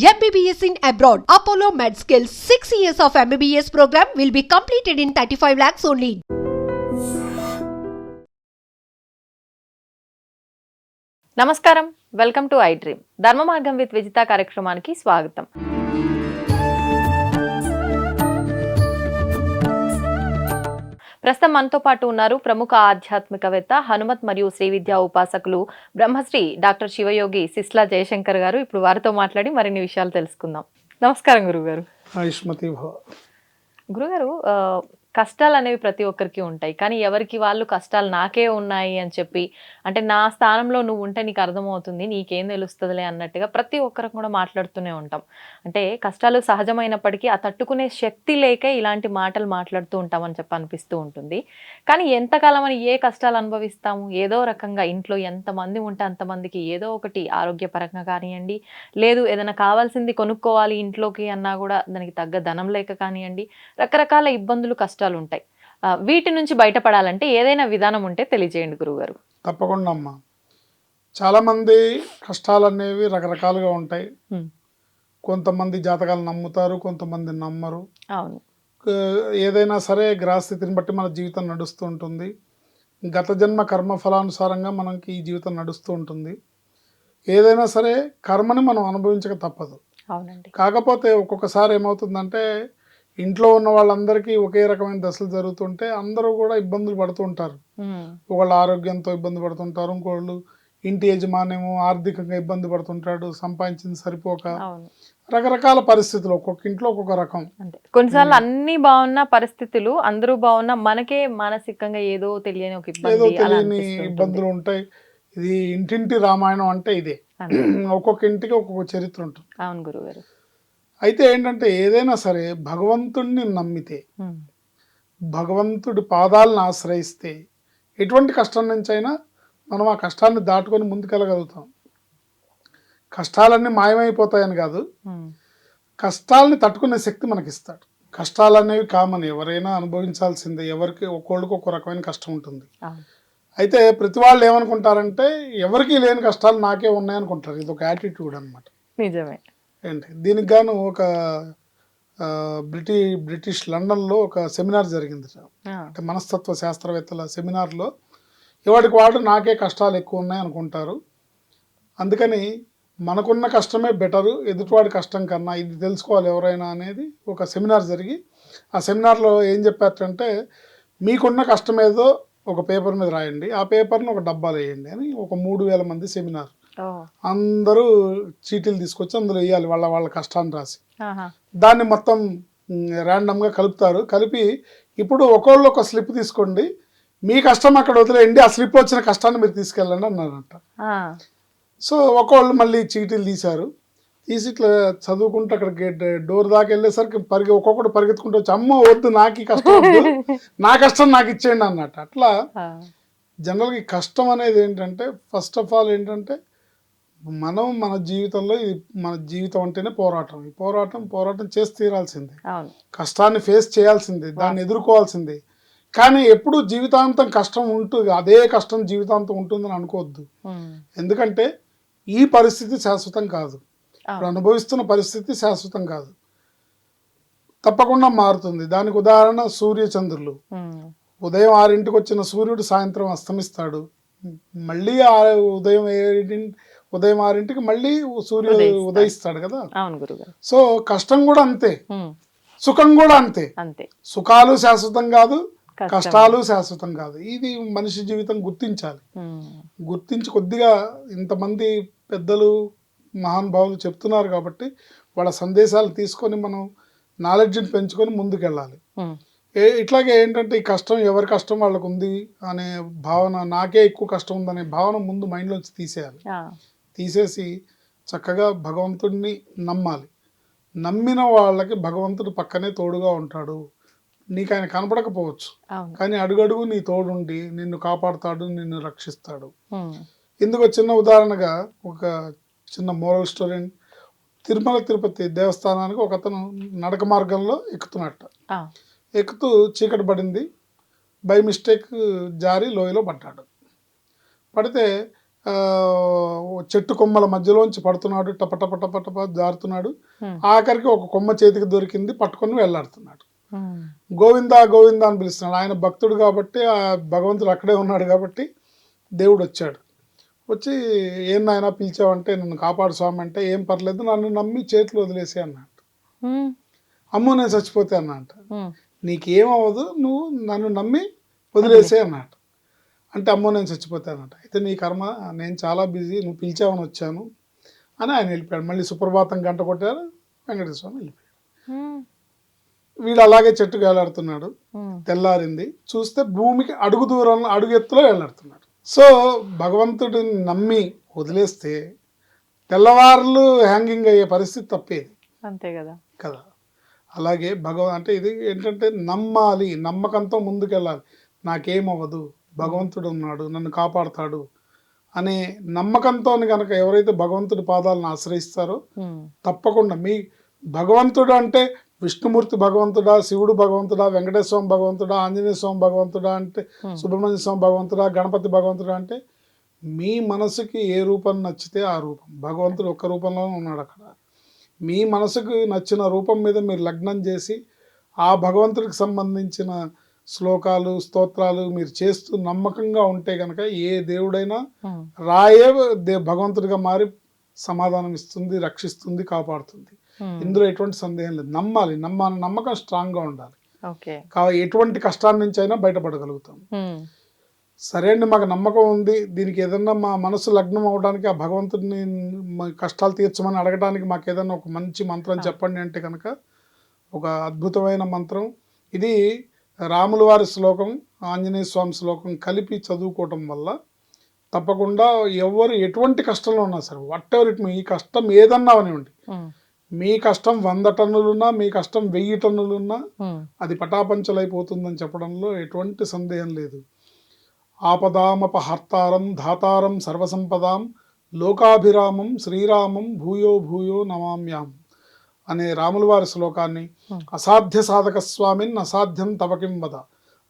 MBBS in abroad. Apollo MedSkill 6 years of MBBS program will be completed in 35 lakhs only. నమస్కారం welcome to iDream Dharma Margam with Vijitha కార్యక్రమానికి స్వాగతం ప్రస్తుతం మనతో పాటు ఉన్నారు ప్రముఖ ఆధ్యాత్మికవేత్త హనుమత్ మరియు శ్రీ విద్యా ఉపాసకులు బ్రహ్మశ్రీ డాక్టర్ శివయోగి సిస్లా జయశంకర్ గారు. ఇప్పుడు వారితో మాట్లాడి మరిన్ని విషయాలు తెలుసుకుందాం. నమస్కారం గురుగారు. గురుగారు ఆ, కష్టాలు అనేవి ప్రతి ఒక్కరికి ఉంటాయి. కానీ ఎవరికి వాళ్ళు కష్టాలు నాకే ఉన్నాయి అని చెప్పి అంటే నా స్థానంలో నువ్వు ఉంటే నీకు అర్థమవుతుంది నీకేం తెలుస్తుందిలే అన్నట్టుగా ప్రతి ఒక్కరికి కూడా మాట్లాడుతూనే ఉంటాం. అంటే కష్టాలు సహజమైనప్పటికీ ఆ తట్టుకునే శక్తి లేకే ఇలాంటి మాటలు మాట్లాడుతూ ఉంటామని చెప్పి అనిపిస్తూ ఉంటుంది. కానీ ఎంతకాలం అని ఏ కష్టాలు అనుభవిస్తాము? ఏదో రకంగా ఇంట్లో ఎంతమంది ఉంటే అంతమందికి ఏదో ఒకటి ఆరోగ్యపరంగా కానివ్వండి లేదు ఏదైనా కావాల్సింది కొనుక్కోవాలి ఇంట్లోకి అన్నా కూడా దానికి తగ్గ ధనం లేక కానివ్వండి రకరకాల ఇబ్బందులు కష్టాలు ఉంటాయి ఆ, వీటి నుంచి బయటపడాలంటే ఏదైనా విధానం ఉంటే తెలియజేయండి గురువుగారు. తప్పకుండా అమ్మా. చాలామంది కష్టాలు అనేవి రకరకాలుగా ఉంటాయి. కొంతమంది జాతకాలు నమ్ముతారు కొంతమంది నమ్మరు. అవును. ఏదైనా సరే గ్రహస్థితిని బట్టి మన జీవితం నడుస్తూ ఉంటుంది. గత జన్మ కర్మ ఫలానుసారంగా మనకి ఈ జీవితం నడుస్తూ ఉంటుంది. ఏదైనా సరే కర్మని మనం అనుభవించక తప్పదు. అవునండి. కాకపోతే ఒక్కొక్కసారి ఏమవుతుందంటే ఇంట్లో ఉన్న వాళ్ళందరికీ ఒకే రకమైన దశలు జరుగుతుంటే అందరూ కూడా ఇబ్బందులు పడుతూ ఉంటారు. హ్మ్. ఒకళ్ళు ఆరోగ్యంతో ఇబ్బంది పడుతుంటారు ఇంకోళ్ళు ఇంటి యజమానేమో ఆర్థికంగా ఇబ్బంది పడుతుంటాడు సంపాదించింది సరిపోక. రకరకాల పరిస్థితులు ఒక్కొక్క ఇంట్లో ఒక్కొక్క రకం. అంతే. కొన్నిసార్లు అన్ని బాగున్న పరిస్థితులు అందరూ బాగున్నా మనకే మానసికంగా ఏదో తెలియని ఒక ఏదో తెలియని. ఇబ్బందులు ఉంటాయి. ఇది ఇంటింటి రామాయణం అంటే ఇదే. ఒక్కొక్క ఇంటికి ఒక్కొక్క చరిత్ర ఉంటుంది. అవును గురుగారు. అయితే ఏంటంటే ఏదైనా సరే భగవంతుణ్ణి నమ్మితే. భగవంతుడి పాదాలను ఆశ్రయిస్తే ఎటువంటి కష్టం నుంచి అయినా మనం ఆ కష్టాన్ని దాటుకొని ముందుకెళ్ళగలుగుతాం. కష్టాలన్నీ మాయమైపోతాయని కాదు. కష్టాలని తట్టుకునే శక్తి మనకి ఇస్తాడు కష్టాలు అనేవి కామన్. ఎవరైనా అనుభవించాల్సిందే. ఎవరికి ఒక్కోళ్ళకి ఒక్కో రకమైన కష్టం ఉంటుంది. అయితే ప్రతి వాళ్ళు ఏమనుకుంటారంటే ఎవరికి లేని కష్టాలు నాకే ఉన్నాయనుకుంటారు ఇది ఒక యాటిట్యూడ్ అనమాట నిజమే. ఏంటి? దీనికి గాను ఒక ఆ, బ్రిటి బ్రిటిష్ లండన్లో ఒక సెమినార్ జరిగింది. అంటే మనస్తత్వ శాస్త్రవేత్తల సెమినార్లో ఎవరికి వాడు నాకే కష్టాలు ఎక్కువ ఉన్నాయి అనుకుంటారు. అందుకని మనకున్న కష్టమే బెటరు ఎదుటివాడి కష్టం కన్నా ఇది తెలుసుకోవాలి ఎవరైనా అనేది ఒక సెమినార్ జరిగి ఆ సెమినార్లో ఏం చెప్పారంటే మీకున్న కష్టం ఏదో ఒక పేపర్ మీద రాయండి ఆ పేపర్ని ఒక డబ్బాలో వేయండి అని ఒక మూడు వేల మంది సెమినార్ అందరూ చీటీలు తీసుకొచ్చి అందులో వేయాలి వాళ్ళ వాళ్ళ కష్టాన్ని రాసి. దాన్ని మొత్తం ర్యాండమ్గా కలుపుతారు. కలిపి ఇప్పుడు ఒకళ్ళు ఒక స్లిప్ తీసుకోండి. మీ కష్టం అక్కడ వదిలేయండి ఆ స్లిప్ వచ్చిన కష్టాన్ని మీరు తీసుకెళ్ళండి అన్నారంట. సో ఒకళ్ళు మళ్ళీ చీటీలు తీశారు. తీసి ఇట్లా చదువుకుంటూ అక్కడ గేట్ డోర్ దాకా వెళ్ళేసరికి పరిగె ఒక్కొక్కటి పరిగెత్తుకుంటూ వచ్చి అమ్మ వద్దు నాకు ఈ కష్టం వద్దు. నా కష్టం నాకు ఇచ్చేయండి అన్నట్టు. అట్లా. జనరల్గా ఈ కష్టం అనేది ఏంటంటే ఫస్ట్ ఆఫ్ ఆల్ ఏంటంటే మనం మన జీవితంలో ఇది మన జీవితం అంటేనే పోరాటం. ఈ పోరాటం పోరాటం చేసి తీరాల్సిందే. కష్టాన్ని ఫేస్ చేయాల్సిందే దాన్ని ఎదుర్కోవాల్సిందే. కానీ ఎప్పుడు జీవితాంతం కష్టం ఉంటుంది అదే కష్టం జీవితాంతం ఉంటుందని అనుకోవద్దు. ఎందుకంటే ఈ పరిస్థితి శాశ్వతం కాదు. ఇప్పుడు. అనుభవిస్తున్న పరిస్థితి శాశ్వతం కాదు. తప్పకుండా మారుతుంది. దానికి ఉదాహరణ సూర్యచంద్రులు. ఉదయం ఆరింటికి వచ్చిన సూర్యుడు సాయంత్రం అస్తమిస్తాడు. మళ్ళీ ఆ ఉదయం ఉదయం ఆరింటికి మళ్ళీ సూర్యుడు ఉదయిస్తాడు. కదా సో కష్టం కూడా అంతే. సుఖం కూడా అంతే అంతే సుఖాలు శాశ్వతం కాదు కష్టం. కష్టాలు శాశ్వతం కాదు ఇది మనిషి జీవితం గుర్తించాలి. గుర్తించి కొద్దిగా ఇంతమంది పెద్దలు మహానుభావులు చెప్తున్నారు కాబట్టి వాళ్ళ సందేశాలు తీసుకొని మనం నాలెడ్జ్ని పెంచుకొని ముందుకెళ్ళాలి. ఏ ఇట్లాగే ఏంటంటే ఈ కష్టం ఎవరి కష్టం వాళ్ళకు ఉంది అనే భావన నాకే ఎక్కువ కష్టం ఉందనే భావన ముందు మైండ్లోంచి తీసేయాలి. తీసేసి చక్కగా భగవంతుడిని నమ్మాలి. నమ్మిన వాళ్ళకి భగవంతుడు పక్కనే తోడుగా ఉంటాడు. నీకు ఆయన కనపడకపోవచ్చు కానీ అడుగడుగు నీ తోడుండి నిన్ను కాపాడుతాడు నిన్ను రక్షిస్తాడు. ఇందుకు చిన్న ఉదాహరణగా ఒక చిన్న మోరల్ స్టోరీ తిరుమల తిరుపతి దేవస్థానానికి ఒక అతను నడక మార్గంలో ఎక్కుతున్నట్ట. ఎక్కుతూ చీకటి పడింది. బై మిస్టేక్ జారి లోయలో పడ్డాడు. పడితే చెట్టు కొమ్మల మధ్యలోంచి పడుతున్నాడు టప టప టప టప జారుతున్నాడు. ఆఖరికి ఒక కొమ్మ చేతికి దొరికింది పట్టుకొని వెళ్ళాడుతున్నాడు. గోవిందా గోవిందా అని పిలుస్తున్నాడు. ఆయన భక్తుడు కాబట్టి ఆ భగవంతుడు అక్కడే ఉన్నాడు కాబట్టి దేవుడు వచ్చాడు. వచ్చి ఏం నాయన పిలిచావంటే నన్ను కాపాడు స్వామి అంటే ఏం పర్లేదు నన్ను నమ్మి చేతులు వదిలేసి అన్నాడు. అమ్మో నేను చచ్చిపోతే అన్నట్టు ఉమ్, నీకేమవ్వదు నువ్వు నన్ను నమ్మి వదిలేసే అన్నట్టు అంటే అమ్మో నేను చచ్చిపోతే అన్నట్టు అయితే నీ కర్మ నేను చాలా బిజీ నువ్వు పిలిచావని వచ్చాను అని ఆయన వెళ్ళిపోయాడు. మళ్ళీ సుప్రభాతం గంట కొట్టారు వెంకటేశ్వర స్వామి వెళ్ళిపోయాడు వీడు అలాగే చెట్టుకు వేలాడుతున్నాడు తెల్లారింది. చూస్తే భూమికి అడుగు దూరంలో అడుగు ఎత్తులో వెళ్ళాడుతున్నాడు సో భగవంతుడిని నమ్మి వదిలేస్తే తెల్లవారులు హ్యాంగింగ్ అయ్యే పరిస్థితి తప్పేది. అంతే కదా. కదా. అలాగే భగవ అంటే ఇది ఏంటంటే నమ్మాలి నమ్మకంతో ముందుకెళ్ళాలి. నాకేమవ్వదు భగవంతుడు ఉన్నాడు నన్ను కాపాడుతాడు అనే నమ్మకంతో కనుక ఎవరైతే భగవంతుడి పాదాలను ఆశ్రయిస్తారో తప్పకుండా మీ భగవంతుడు అంటే విష్ణుమూర్తి భగవంతుడా శివుడు భగవంతుడా వెంకటేశ్వర స్వామి భగవంతుడా ఆంజనేయ స్వామి భగవంతుడా అంటే. సుబ్రహ్మణ్య స్వామి భగవంతుడా గణపతి భగవంతుడా అంటే మీ మనసుకి ఏ రూపం నచ్చితే ఆ రూపం. భగవంతుడు ఒక్క రూపంలోనే ఉన్నాడు అక్కడ. మీ మనసుకు నచ్చిన రూపం మీద మీరు లగ్నం చేసి ఆ భగవంతుడికి సంబంధించిన శ్లోకాలు స్తోత్రాలు మీరు చేస్తూ నమ్మకంగా ఉంటే కనుక ఏ దేవుడైనా రాయే దే భగవంతుడిగా మారి సమాధానం ఇస్తుంది రక్షిస్తుంది కాపాడుతుంది. ఇందులో ఎటువంటి సందేహం లేదు. నమ్మాలి. నమ్మాలి. నమ్మకం స్ట్రాంగ్గా ఉండాలి. ఎటువంటి కష్టాల నుంచి అయినా బయటపడగలుగుతాం సరే అండి మాకు నమ్మకం ఉంది. దీనికి ఏదన్నా మా మనసు లగ్నం అవడానికి ఆ భగవంతుడిని కష్టాలు తీర్చమని అడగడానికి మాకు ఏదన్నా ఒక మంచి మంత్రం చెప్పండి అంటే కనుక ఒక అద్భుతమైన మంత్రం. ఇది రాముల వారి శ్లోకం ఆంజనేయ స్వామి శ్లోకం కలిపి చదువుకోవటం వల్ల తప్పకుండా ఎవరు ఎటువంటి కష్టంలో ఉన్నా సరే వాట్ ఎవర్ ఇట్ ఈ కష్టం ఏదన్నా అవనివ్వండి. ఉమ్, మీ కష్టం వంద టన్నులున్నా మీ కష్టం వెయ్యి టన్నులున్నా అది పటాపంచలైపోతుందని చెప్పడంలో ఎటువంటి సందేహం లేదు. ఆపదామపహర్తారం ధాతారం సర్వసంపదాం లోకాభిరామం శ్రీరామం భూయో భూయో నమామ్యాం. అనే రాముల వారి శ్లోకాన్ని Hmm. అసాధ్య సాధక స్వామిన్ అసాధ్యం తవకిం వద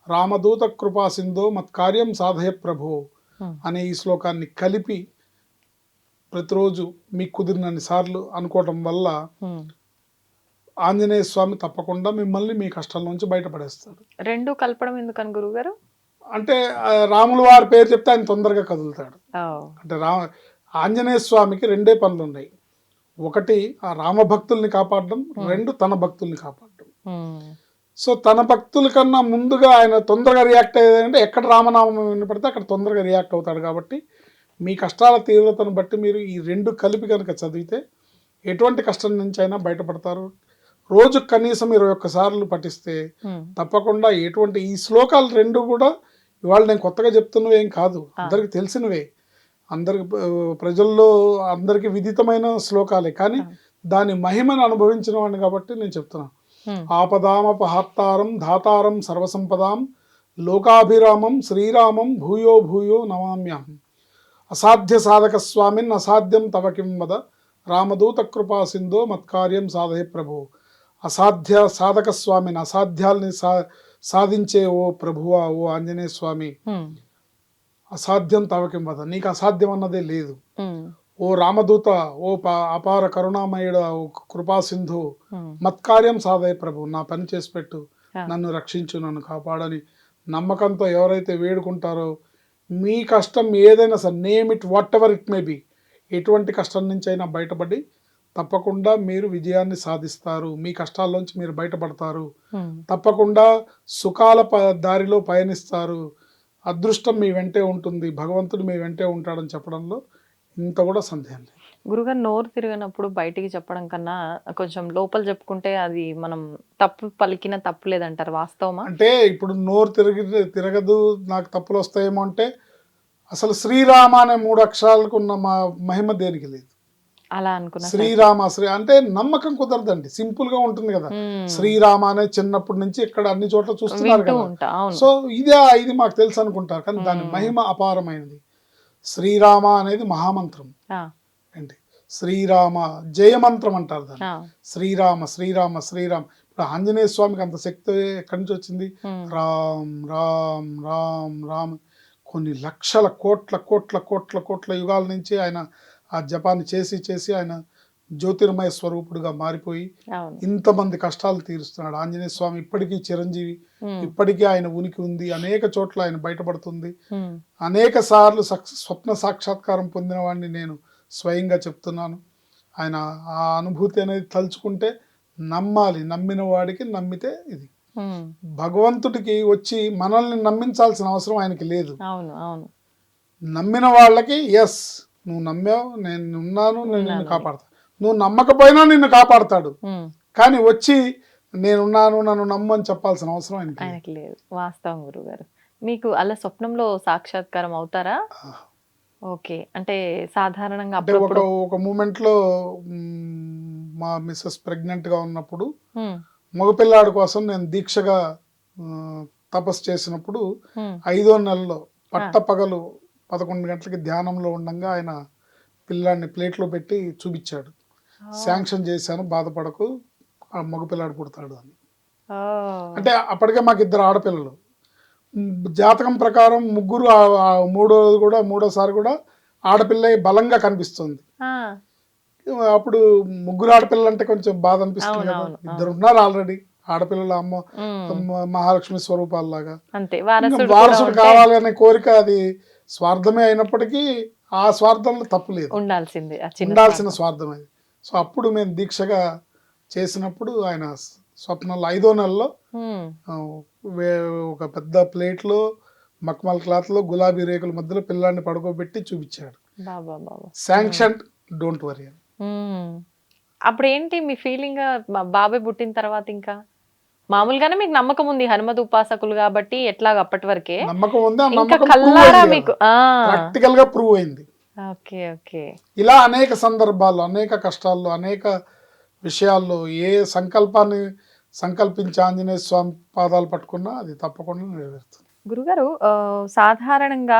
రామదూత కృపా సింధో మత్కార్యం సాధయ ప్రభో Hmm. అనే ఈ శ్లోకాన్ని కలిపి ప్రతిరోజు మీకు కుదిరినన్ని సార్లు అనుకోవటం వల్ల ఉమ్. ఆంజనేయ స్వామి తప్పకుండా మిమ్మల్ని మీ కష్టాల నుంచి బయటపడేస్తాడు రెండు కలపడం ఎందుకని గురువు గారు అంటే రాముల వారి పేరు చెప్తే ఆయన తొందరగా కదులుతాడు అంటే రా ఆంజనేయ స్వామికి రెండే పనులు ఉన్నాయి ఒకటి ఆ రామ భక్తుల్ని కాపాడడం రెండు తన భక్తుల్ని కాపాడడం. సో తన భక్తుల కన్నా ముందుగా ఆయన తొందరగా రియాక్ట్ అయ్యేదంటే ఎక్కడ రామనామం వినపడితే అక్కడ తొందరగా రియాక్ట్ అవుతాడు కాబట్టి మీ కష్టాల తీవ్రతను బట్టి మీరు ఈ రెండు కలిపి కనుక చదివితే ఎటువంటి కష్టం నుంచి అయినా బయటపడతారు. రోజు కనీసం ఇరవై ఒక్క సార్లు పఠిస్తే తప్పకుండా ఎటువంటి ఈ శ్లోకాలు రెండు కూడా ఇవాళ నేను కొత్తగా చెప్తున్నవి కాదు. అందరికి తెలిసినవే. అందరికి ప్రజల్లో అందరికి విదితమైన శ్లోకాలే. కానీ దాని మహిమను అనుభవించిన వాడిని కాబట్టి నేను చెప్తున్నాను ఆపదామపహర్తారం ధాతారం సర్వసంపదాం లోకాభిరామం శ్రీరామం భూయో భూయో నమామ్యాహం అసాధ్య సాధక స్వామిన్ అసాధ్యం తవ కిం వద రామదూత కృపా సింధో మత్కార్యం సాధయ ప్రభు. అసాధ్య సాధక స్వామిని అసాధ్యాల్ని సా సాధించే ఓ ప్రభువా ఓ ఆంజనేయ స్వామి. అసాధ్యం తవకిం వద నీకు అసాధ్యం అన్నదే లేదు. ఓ రామదూత ఓ అపార కరుణామయుడ ఓ కృపా సింధు మత్కార్యం సాధయ ప్రభు నా పని చేసి పెట్టు. నన్ను రక్షించు నన్ను కాపాడని నమ్మకంతో ఎవరైతే వేడుకుంటారో మీ కష్టం ఏదైనా సరే name it whatever it may be ఎటువంటి కష్టం నుంచి అయినా బయటపడి తప్పకుండా మీరు విజయాన్ని సాధిస్తారు. మీ కష్టాల్లోంచి మీరు బయటపడతారు. తప్పకుండా సుఖాల దారిలో పయనిస్తారు. అదృష్టం మీ వెంటే ఉంటుంది భగవంతుడు మీ వెంటే ఉంటాడని చెప్పడంలో ఇంత కూడా సందేహం లేదు. గురుగారు నోరు తిరిగినప్పుడు బయటికి చెప్పడం కన్నా కొంచెం లోపల చెప్పుకుంటే అది మనం తప్పు పలికిన తప్పు లేదంటారు వాస్తవమా? అంటే ఇప్పుడు నోరు తిరిగి తిరగదు నాకు తప్పులు వస్తాయేమో అంటే అసలు శ్రీరామ అనే మూడు అక్షరాలకు ఉన్న మా మహిమ దేనికి లేదు. అలా అనుకున్నా. శ్రీరామ శ్రీ అంటే నమ్మకం కుదరదండి. సింపుల్గా ఉంటుంది కదా. శ్రీరామ అనే చిన్నప్పటి నుంచి ఇక్కడ అన్ని చోట్ల చూస్తున్నారు కదా. సో ఇదే ఇది మాకు తెలుసు అనుకుంటారు. కానీ దాని. మహిమ అపారమైనది. శ్రీరామ అనేది మహామంత్రం. ఏంటి? శ్రీరామ జయమంత్రం అంటారు దాన్ని. శ్రీరామ శ్రీరామ శ్రీరామ. ఇప్పుడు ఆంజనేయ స్వామికి అంత శక్తి ఎక్కడి నుంచి వచ్చింది. రామ్ రామ్ రామ్ రామ్. కొన్ని లక్షల కోట్ల కోట్ల కోట్ల కోట్ల యుగాల నుంచి ఆయన ఆ జపాన్ని చేసి చేసి ఆయన జ్యోతిర్మయ స్వరూపుడుగా మారిపోయి ఇంతమంది కష్టాలు తీరుస్తున్నాడు. ఆంజనేయ స్వామి ఇప్పటికీ చిరంజీవి ఇప్పటికీ ఆయన ఉనికి ఉంది. అనేక చోట్ల ఆయన బయటపడుతుంది. అనేక సార్లు స్వప్న సాక్షాత్కారం పొందిన వాడిని నేను స్వయంగా చెప్తున్నాను. ఆయన ఆ అనుభూతి అనేది తలుచుకుంటే నమ్మాలి. నమ్మిన వాడికి నమ్మితే ఇది. భగవంతుడికి వచ్చి మనల్ని నమ్మించాల్సిన అవసరం ఆయనకి లేదు. నమ్మిన వాళ్ళకి ఎస్ నువ్వు నమ్మావు నేను ఉన్నాను నేను నిన్ను. కాపాడతా. నువ్వు నమ్మకపోయినా నిన్ను కాపాడతాడు. కానీ వచ్చి నేనున్నాను నన్ను నమ్ము అని చెప్పాల్సిన అవసరం ఆయనకి లేదు. వాస్తవం గురుగారు. మీకు అలా స్వప్నంలో సాక్షాత్కారం అవుతారా? ఓకే. అంటే సాధారణంగా ఒక ఒక మూమెంట్లో మ్, మిస్సెస్ ప్రెగ్నెంట్గా ఉన్నప్పుడు మగపిల్లాడి కోసం నేను దీక్షగా తపస్సు చేసినప్పుడు ఐదో నెలలో పట్ట పగలు పదకొండు గంటలకి ధ్యానంలో ఉండగా ఆయన పిల్లాడిని ప్లేట్లో పెట్టి చూపించాడు. శాంక్షన్ చేశాను బాధపడకు ఆ మగపిల్లాడు పుడతాడు అని. అంటే అప్పటికే మాకు ఇద్దరు ఆడపిల్లలు. జాతకం ప్రకారం ముగ్గురు మూడోది కూడా మూడోసారి కూడా ఆడపిల్ల బలంగా కనిపిస్తుంది. అప్పుడు ముగ్గురు ఆడపిల్లలు అంటే కొంచెం బాధ అనిపిస్తుంది కదా. ఇద్దరు ఉన్నారు ఆల్రెడీ. ఆడపిల్లల అమ్మ మహాలక్ష్మి స్వరూపాల్లాగా. వారసుడు కూడా వారసుడు ఉంటే కావాలి అనే కోరిక అది స్వార్థమే అయినప్పటికీ ఆ స్వార్థంలో తప్పు లేదు. ఉండాల్సిందే ఉండాల్సిన స్వార్థం. అది సో అప్పుడు మేము దీక్షగా చేసినప్పుడు ఆయన స్వప్నంలో ఐదో నెలలో ఒక పెద్ద ప్లేట్లో మక్మల్ క్లాత్లో గులాబీ రేకుల మధ్యలో పిల్లాన్ని పడుకోబెట్టి చూపించాడు. Sanction don't worry. అప్పుడు ఏంటి మీ ఫీలింగ్ బాబాయ్ పుట్టిన తర్వాత ఇంకా? మామూలుగానే మీకు నమ్మకం ఉంది హనుమత్ ఉపాసకులు కాబట్టి ఎట్లాగ అప్పటి వరకే. నమ్మకం ఉంది ఇంకా కల్లారా మీకు? ప్రాక్టికల్గా ప్రూవ్ అయింది. Okay okay. ఇలా అనేక సందర్భాల్లో అనేక కష్టాల్లో అనేక విషయాల్లో ఏ సంకల్పాన్ని సంకల్పించి ఆంజనేయ స్వామి పాదాలు పట్టుకున్నా అది తప్పకుండా నెరవేరుతుంది. గురుగారు సాధారణంగా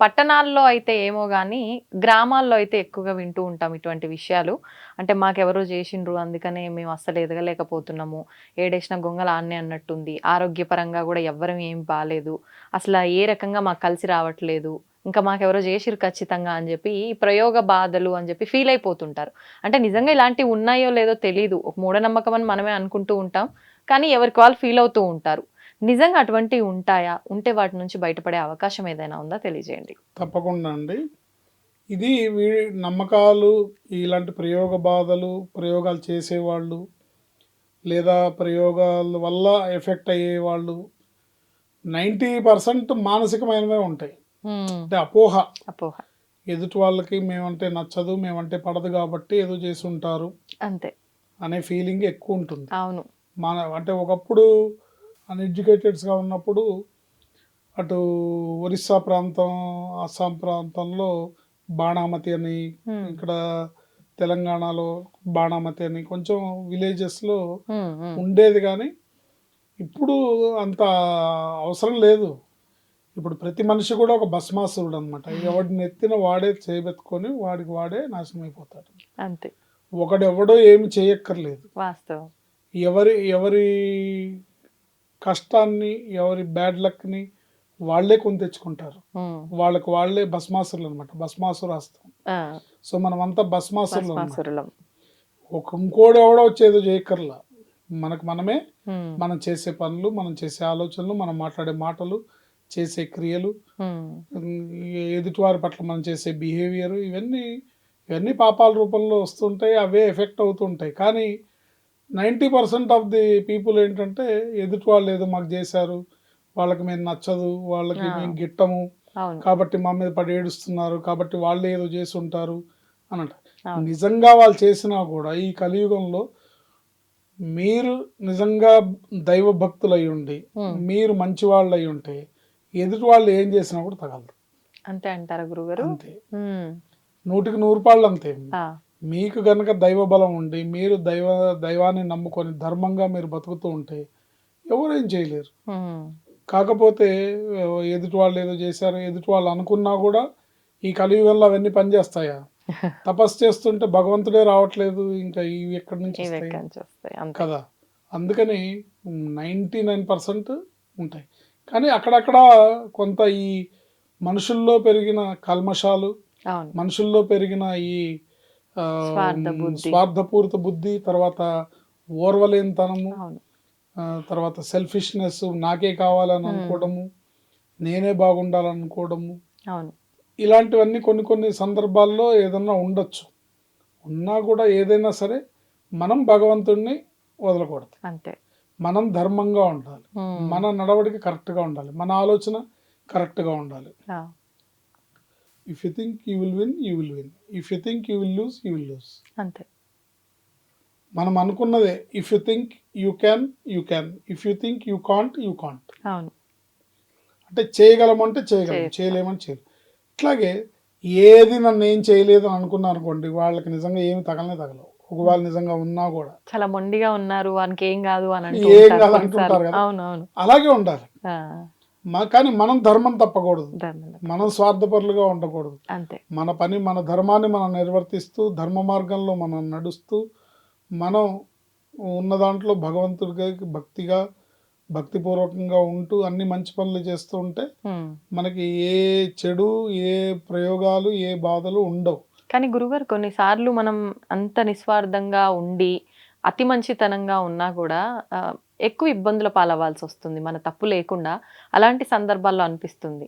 పట్టణాల్లో అయితే ఏమో కానీ గ్రామాల్లో అయితే ఎక్కువగా వింటూ ఉంటాం ఇటువంటి విషయాలు. అంటే మాకెవరో చేసిండ్రు అందుకనే మేము అస్సలు ఎదగలేకపోతున్నాము. ఏడేసిన గొంగల ఆన్నే అన్నట్టుంది. ఆరోగ్యపరంగా కూడా ఎవ్వరం ఏం బాగాలేదు అసలు ఏ రకంగా మాకు కలిసి రావట్లేదు. ఇంకా మాకెవరో చేసిరు ఖచ్చితంగా అని చెప్పి ఈ ప్రయోగ బాధలు అని చెప్పి ఫీల్ అయిపోతుంటారు. అంటే నిజంగా ఇలాంటివి ఉన్నాయో లేదో తెలియదు ఒక మూఢనమ్మకం అని మనమే అనుకుంటూ ఉంటాం. కానీ ఎవరికి వాళ్ళు ఫీల్ అవుతూ ఉంటారు. నిజంగా అటువంటివి ఉంటాయా? ఉంటే వాటి నుంచి బయటపడే అవకాశం ఏదైనా ఉందా? తెలియజేయండి. తప్పకుండా అండి. ఇది వీ నమ్మకాలు ఇలాంటి ప్రయోగ బాధలు ప్రయోగాలు చేసేవాళ్ళు లేదా ప్రయోగాల వల్ల ఎఫెక్ట్ అయ్యేవాళ్ళు నైంటీ పర్సెంట్ మానసికమైనవే ఉంటాయి. అంటే అపోహ. అపోహ. ఎదుటి వాళ్ళకి మేమంటే నచ్చదు మేమంటే పడదు కాబట్టి ఏదో చేసి ఉంటారు అంతే. అనే ఫీలింగ్ ఎక్కువ ఉంటుంది. అవును. మన అంటే ఒకప్పుడు అన్ఎడ్యుకేటెడ్స్గా ఉన్నప్పుడు అటు ఒరిస్సా ప్రాంతం అస్సాం ప్రాంతంలో బాణామతి అని. ఇక్కడ తెలంగాణలో బాణామతి అని కొంచెం విలేజెస్లో. ఉండేది కానీ ఇప్పుడు అంత అవసరం లేదు. ఇప్పుడు ప్రతి మనిషి కూడా ఒక భస్మాసురుడు అనమాట ఎవడిని ఎత్తిన వాడే చేయబెట్టుకొని వాడికి వాడే నాశనం అయిపోతాడు అంతే. ఒకడెవడో ఏమి చేయక్కర్లేదు. వాస్తవం. ఎవరి ఎవరి కష్టాన్ని ఎవరి బ్యాడ్ లక్ని వాళ్ళే కొని తెచ్చుకుంటారు. వాళ్ళకి వాళ్ళే భస్మాసురులు అనమాట భస్మాసురు హస్తం సో మనమంతా భస్మాసురులు అన్నమాట. భస్మాసురులం. ఒక ఇంకోడు ఎవడో వచ్చేదో చేయక్కర్లా. మనకు మనమే మనం చేసే పనులు మనం చేసే ఆలోచనలు మనం మాట్లాడే మాటలు చేసే క్రియలు ఎదుటివారి పట్ల మనం చేసే బిహేవియర్ ఇవన్నీ ఇవన్నీ పాపాల రూపంలో వస్తుంటాయి అవే ఎఫెక్ట్ అవుతుంటాయి. కానీ ninety percent of the people ఏంటంటే ఎదుటి వాళ్ళు ఏదో మాకు చేశారు వాళ్ళకి మేము నచ్చదు వాళ్ళకి. మేము గిట్టము కాబట్టి మా మీద పడి ఏడుస్తున్నారు కాబట్టి వాళ్ళే ఏదో చేసి ఉంటారు అని అంటారు. నిజంగా వాళ్ళు చేసినా కూడా ఈ కలియుగంలో మీరు నిజంగా దైవ భక్తులు అయి ఉండి. మీరు మంచి వాళ్ళు అయి ఉంటే ఎదుటి వాళ్ళు ఏం చేసినా కూడా తగలదు అంతే అంటారా గురుగారు అంతే. నూటికి నూరు పాళ్ళు అంతే మీకు గనక దైవ బలం ఉండి మీరు దైవ దైవాన్ని నమ్ముకొని ధర్మంగా మీరు బతుకుతూ ఉంటే ఎవరేం చేయలేరు. కాకపోతే ఎదుటి వాళ్ళు ఏదో చేశారు ఎదుటి వాళ్ళు అనుకున్నా కూడా ఈ కలియుగంలో అవన్నీ పనిచేస్తాయా? తపస్సు చేస్తుంటే భగవంతుడే రావట్లేదు ఇంకా ఇవి ఎక్కడి నుంచి కదా. అందుకని నైంటీ నైన్ పర్సెంట్ ఉంటాయి. కానీ అక్కడక్కడ కొంత ఈ మనుషుల్లో పెరిగిన కల్మషాలు మనుషుల్లో పెరిగిన ఈ. స్వార్థపూరిత బుద్ధి తర్వాత ఓర్వలేనితనము తర్వాత సెల్ఫిష్నెస్ నాకే కావాలని అనుకోవడము నేనే బాగుండాలనుకోవడము. ఇలాంటివన్నీ కొన్ని కొన్ని సందర్భాల్లో ఏదన్నా ఉండొచ్చు. ఉన్నా కూడా ఏదైనా సరే మనం భగవంతుడిని వదలకూడదు. అంతే. మనం ధర్మంగా ఉండాలి. మన నడవడిక కరెక్ట్గా ఉండాలి. మన ఆలోచన కరెక్ట్గా ఉండాలి. If you think you will win you will win if you think you will lose you will lose అంతే. మనం అనుకున్నదే if you think you can you can if you think you can't you can't అవును. అంటే చేయగలమంటే చేయగలం. చేయలేమని చేయలేం ఇట్లాగే ఏది నన్ను ఏం చేయలేదు అని అనుకున్నా అనుకోండి వాళ్ళకి నిజంగా ఏమి తగలనే తగలవు. ఒకవేళ నిజంగా ఉన్నా కూడా. చాలా మొండిగా ఉన్నారు వానికి ఏం కాదు అని ఏం కాదు. అంటుంటారు కదా. అలాగే ఉండాలి. మా కానీ మనం ధర్మం తప్పకూడదు. మనం స్వార్థపరులుగా ఉండకూడదు అంతే మన పని మన ధర్మాన్ని మనం నిర్వర్తిస్తూ ధర్మ మార్గంలో మనం నడుస్తూ మనం ఉన్న దాంట్లో భగవంతుడిగా భక్తిగా భక్తిపూర్వకంగా ఉంటూ అన్ని మంచి పనులు చేస్తూ ఉంటే. మనకి ఏ చెడు ఏ ప్రయోగాలు ఏ బాధలు ఉండవు కానీ గురుగారు కొన్నిసార్లు మనం అంత నిస్వార్థంగా ఉండి అతి మంచితనంగా ఉన్నా కూడా ఎక్కువ ఇబ్బందుల పాలవ్వాల్సి వస్తుంది మన తప్పు లేకుండా. అలాంటి సందర్భాల్లో అనిపిస్తుంది.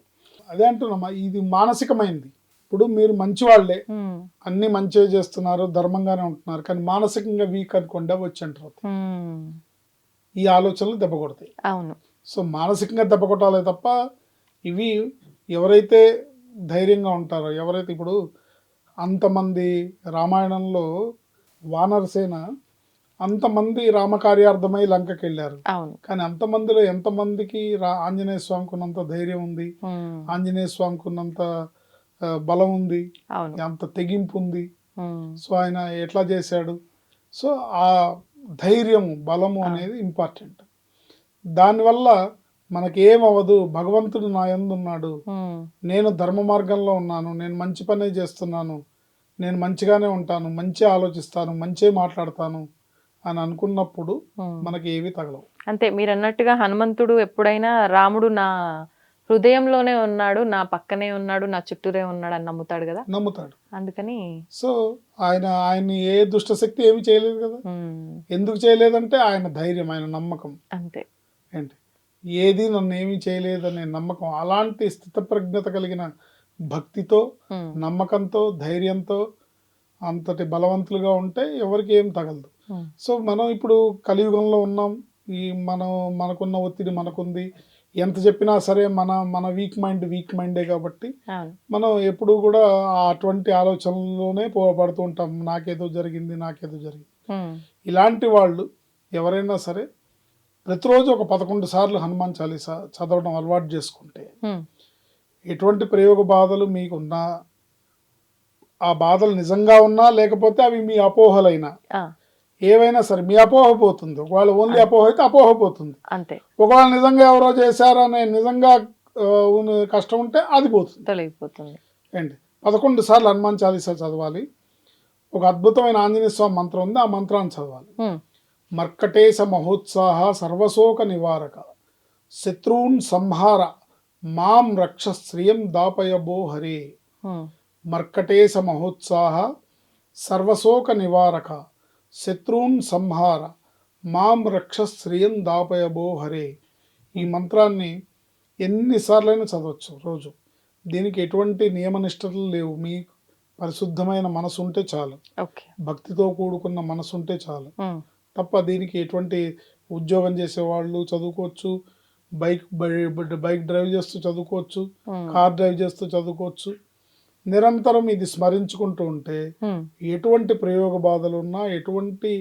అదే అంటున్నామా? ఇది మానసికమైంది. ఇప్పుడు మీరు మంచి వాళ్ళే అన్ని మంచిగా చేస్తున్నారు ధర్మంగానే ఉంటున్నారు. కానీ మానసికంగా వీక్ అనుకోండి వచ్చి అంటారు ఈ ఆలోచనలు దెబ్బ కొడతాయి. అవును. సో మానసికంగా దెబ్బ కొట్టాలే తప్ప ఇవి ఎవరైతే ధైర్యంగా ఉంటారో ఎవరైతే ఇప్పుడు అంతమంది రామాయణంలో వానరసేన అంతమంది రామకార్యార్థమై లంకకి వెళ్ళారు కానీ అంతమందిలో ఎంతమందికి రా ఆంజనేయ స్వామికి ఉన్నంత ధైర్యం ఉంది ఆంజనేయ స్వామికి ఉన్నంత బలం ఉంది అంత తెగింపు ఉంది. సో ఆయన ఎట్లా చేశాడు? సో ఆ ధైర్యము బలము అనేది ఇంపార్టెంట్. దానివల్ల మనకి ఏమవ్వదు భగవంతుడు నా ఉన్నాడు నేను ధర్మ మార్గంలో ఉన్నాను నేను మంచి పనే చేస్తున్నాను నేను మంచిగానే ఉంటాను మంచి ఆలోచిస్తాను మంచి మాట్లాడతాను అని అనుకున్నప్పుడు. మనకి ఏవి తగలవు. అంతే మీరు అన్నట్టుగా హనుమంతుడు ఎప్పుడైనా రాముడు నా హృదయంలోనే ఉన్నాడు నా పక్కనే ఉన్నాడు నా చుట్టూరే ఉన్నాడు అని నమ్ముతాడు కదా? నమ్ముతాడు. అందుకని సో ఆయన ఆయన్ని ఏ దుష్టశక్తి ఏమి చేయలేదు కదా? ఎందుకు చేయలేదంటే ఆయన ధైర్యం ఆయన నమ్మకం. అంతే. ఏంటి? ఏది నన్ను ఏమీ చేయలేదనే నమ్మకం అలాంటి స్థితప్రజ్ఞత కలిగిన భక్తితో నమ్మకంతో ధైర్యంతో అంతటి బలవంతులుగా ఉంటే ఎవరికి ఏం తగలదు. సో మనం ఇప్పుడు కలియుగంలో ఉన్నాం. ఈ మనం మనకున్న ఒత్తిడి మనకుంది. ఎంత చెప్పినా సరే మన మన వీక్ మైండ్ వీక్ మైండే కాబట్టి మనం ఎప్పుడు కూడా అటువంటి ఆలోచనలోనే పో పడుతూ ఉంటాం. నాకేదో జరిగింది నాకేదో జరిగింది. ఇలాంటి వాళ్ళు ఎవరైనా సరే ప్రతిరోజు ఒక పదకొండు సార్లు హనుమాన్ చాలీసా చదవడం అలవాటు చేసుకుంటే ఎటువంటి ప్రయోగ బాధలు మీకున్నా ఆ బాధలు నిజంగా ఉన్నా లేకపోతే అవి మీ అపోహలైనా ఏవైనా సరే మీ అపోహ పోతుంది. ఒకవేళ ఓన్లీ అపోహ అయితే అపోహ పోతుంది. అంతే. ఒకవేళ నిజంగా ఎవరో చేశారనే నిజంగా కష్టం ఉంటే అది పోతుంది. తొలగిపోతుంది. ఏంటి? పదకొండు సార్లు హనుమాన్ చాలీసా చదవాలి. ఒక అద్భుతమైన ఆంజనేయ స్వామి మంత్రం ఉంది ఆ మంత్రాన్ని చదవాలి. మర్కటేశ మహోత్సాహ సర్వశోక నివారక శత్రూన్ సంహార మాం రక్ష శ్రియం దాపయబో హరే. మర్కటేశ మహోత్సాహ సర్వశోక నివారక శత్రూన్ సంహార మాం రక్ష శ్రియం దాపయబో హరే. ఈ మంత్రాన్ని ఎన్నిసార్లైనా చదవచ్చు రోజు. దీనికి ఎటువంటి నియమనిష్టలు లేవు. మీ పరిశుద్ధమైన మనసు ఉంటే చాలు. ఓకే. భక్తితో కూడుకున్న మనసు ఉంటే చాలు తప్ప దీనికి ఎటువంటి ఉద్యోగం చేసేవాళ్ళు చదువుకోవచ్చు. బైక్ బైక్ డ్రైవ్ చేస్తూ చదువుకోవచ్చు. కార్ డ్రైవ్ చేస్తూ చదువుకోవచ్చు. నిరంతరం ఇది స్మరించుకుంటూ ఉంటే ఎటువంటి ప్రయోగ బాధలు ఉన్నా ఎటువంటి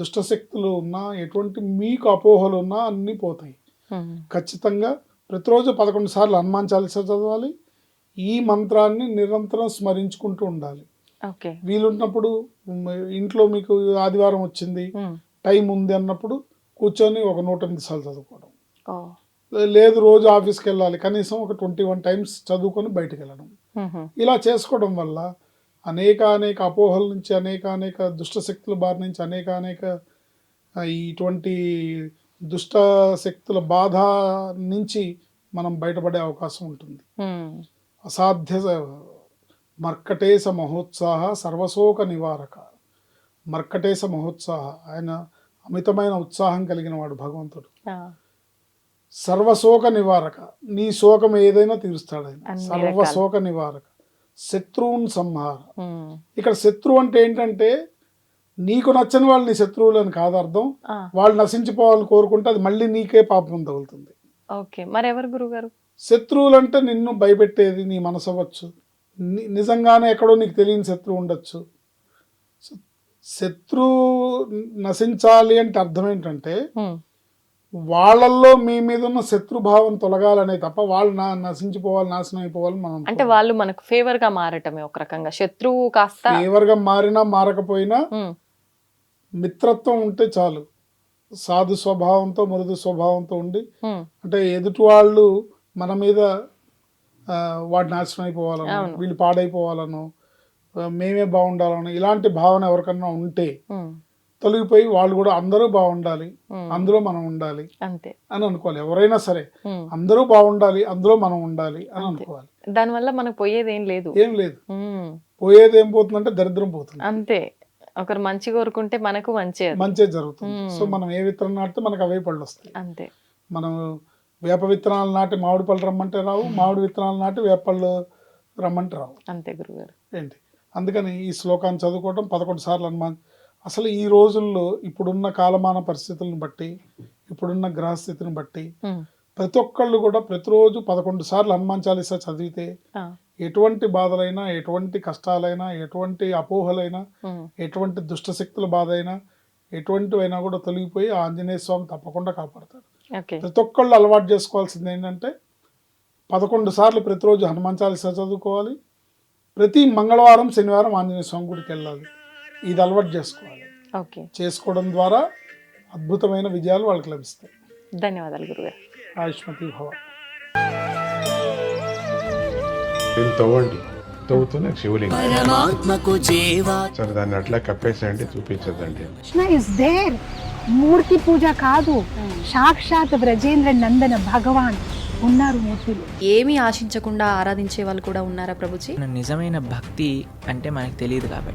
దుష్టశక్తులు ఉన్నా ఎటువంటి మీకు అపోహలు ఉన్నా అన్నీ పోతాయి. ఖచ్చితంగా ప్రతిరోజు పదకొండు సార్లు హనుమాన్ చాలీసా చదవాలి. ఈ మంత్రాన్ని నిరంతరం స్మరించుకుంటూ ఉండాలి. వీలున్నప్పుడు ఇంట్లో మీకు ఆదివారం వచ్చింది. టైం ఉంది అన్నప్పుడు కూర్చొని ఒక నూట ఎనిమిది సార్లు చదువుకోవడం. లేదు రోజు ఆఫీస్కి వెళ్ళాలి. కనీసం ఒక ట్వంటీ వన్ టైమ్స్ చదువుకొని బయటకు వెళ్ళడం. ఇలా చేసుకోవడం వల్ల అనేక అనేక అపోహల నుంచి అనేక అనేక దుష్ట శక్తుల బారి నుంచి అనేక అనేక ఇటువంటి దుష్ట శక్తుల బాధ నుంచి మనం బయటపడే అవకాశం ఉంటుంది. అసాధ్య మర్కటేశ మహోత్సాహ సర్వశోక నివారక. మర్కటేశ మహోత్సాహ ఆయన అమితమైన ఉత్సాహం కలిగిన వాడు భగవంతుడు. సర్వశోక నివారక. నీ శోకం ఏదైనా తీరుస్తాడు ఆయన. సర్వశోక నివారక. శత్రువున్ సంహార. ఇక్కడ శత్రువు అంటే ఏంటంటే నీకు నచ్చని వాళ్ళు నీ శత్రువులు అని కాదు అర్థం. వాళ్ళు నశించిపోవాలని కోరుకుంటే అది మళ్ళీ నీకే పాపం తగులుతుంది. ఓకే. మరి ఎవరు గురుగారు శత్రువులు అంటే నిన్ను భయపెట్టేది నీ మనసు అవ్వచ్చు. నిజంగానే ఎక్కడో నీకు తెలియని శత్రువు ఉండొచ్చు. శత్రువు నశించాలి అంటే అర్థం ఏంటంటే వాళ్ళల్లో మీ మీద ఉన్న శత్రుభావం తొలగాలనే తప్ప వాళ్ళు నా నశించిపోవాలి నాశనం అయిపోవాలి మనం అంటే వాళ్ళు మనకు ఫేవర్గా మారటమే ఒక రకంగా. శత్రువు కాస్త ఫేవర్గా మారినా మారకపోయినా మిత్రత్వం ఉంటే చాలు. సాధు స్వభావంతో మృదు స్వభావంతో ఉండి అంటే ఎదుటి వాళ్ళు మన మీద వాడు నాశనం అయిపోవాలను. వీళ్ళు పాడైపోవాలను మేమే బాగుండాలను ఇలాంటి భావన ఎవరికన్నా ఉంటే తొలగిపోయి వాళ్ళు కూడా అందరూ బాగుండాలి అందులో మనం ఉండాలి అంతే. అని అనుకోవాలి. ఎవరైనా సరే అందరూ బాగుండాలి అందులో మనం ఉండాలి అని. అనుకోవాలి. దానివల్ల మనకు పోయేది ఏం లేదు. ఏం లేదు. పోయేది ఏం పోతుందంటే దరిద్రం పోతుంది. అంతే. ఒకరు మంచి కోరుకుంటే మనకు మంచి. మంచి జరుగుతుంది. సో మనం ఏ విత్తనం నాటితే మనకు అవే పళ్ళు వస్తాయి. అంతే. మనం వేప విత్తనాలు నాటి మామిడి పళ్ళు రమ్మంటే రావు మామిడి విత్తనాలు నాటి వేప పళ్ళు రమ్మంటే రావు. అంతే గురుగారు. ఏంటి? అందుకని ఈ శ్లోకాన్ని చదువుకోవడం పదకొండు సార్లు హనుమాన్ అసలు ఈ రోజుల్లో ఇప్పుడున్న కాలమాన పరిస్థితులను బట్టి ఇప్పుడున్న గ్రహస్థితిని బట్టి ప్రతి ఒక్కళ్ళు కూడా ప్రతిరోజు పదకొండు సార్లు హనుమాన్ చాలీసా చదివితే ఎటువంటి బాధలైనా ఎటువంటి కష్టాలైనా ఎటువంటి అపోహలైనా ఎటువంటి దుష్టశక్తుల బాధ అయినా ఎటువంటివైనా కూడా తొలగిపోయి ఆ ఆంజనేయ స్వామి తప్పకుండా కాపాడతాడు ఓకే. ప్రతి ఒక్కళ్ళు అలవాటు చేసుకోవాల్సింది ఏంటంటే పదకొండు సార్లు ప్రతిరోజు హనుమాన్ చాలీసా చదువుకోవాలి. ప్రతి మంగళవారం శనివారం ఆంజనేయ స్వామి గుడికి వెళ్ళాలి. ఇది అలవాటు చేసుకోవాలి. ఓకే. చేసుకోవడం ద్వారా అద్భుతమైన విజయాలు వాళ్ళకి లభిస్తాయి. ధన్యవాదాలు గురుగారు. ఆయుష్మతి భవ. దీన్ని తవ్వండి. తవ్వుతూనే శివలింగం. పరమాత్మకు చేవా సరే దాన్ని అట్లా కప్పేసేయండి చూపించదండి కృష్ణ ఇస్ దేర్ మూర్తి పూజ కాదు. సాక్షాత్ బ్రజేంద్ర నందన భగవాన్ ఉన్నారు మూర్తిలో. ఏమీ ఆశించకుండా ఆరాధించే వాళ్ళు కూడా ఉన్నారా ప్రభుజీ? నిజమైన భక్తి అంటే మనకు తెలియదు కాబట్టి.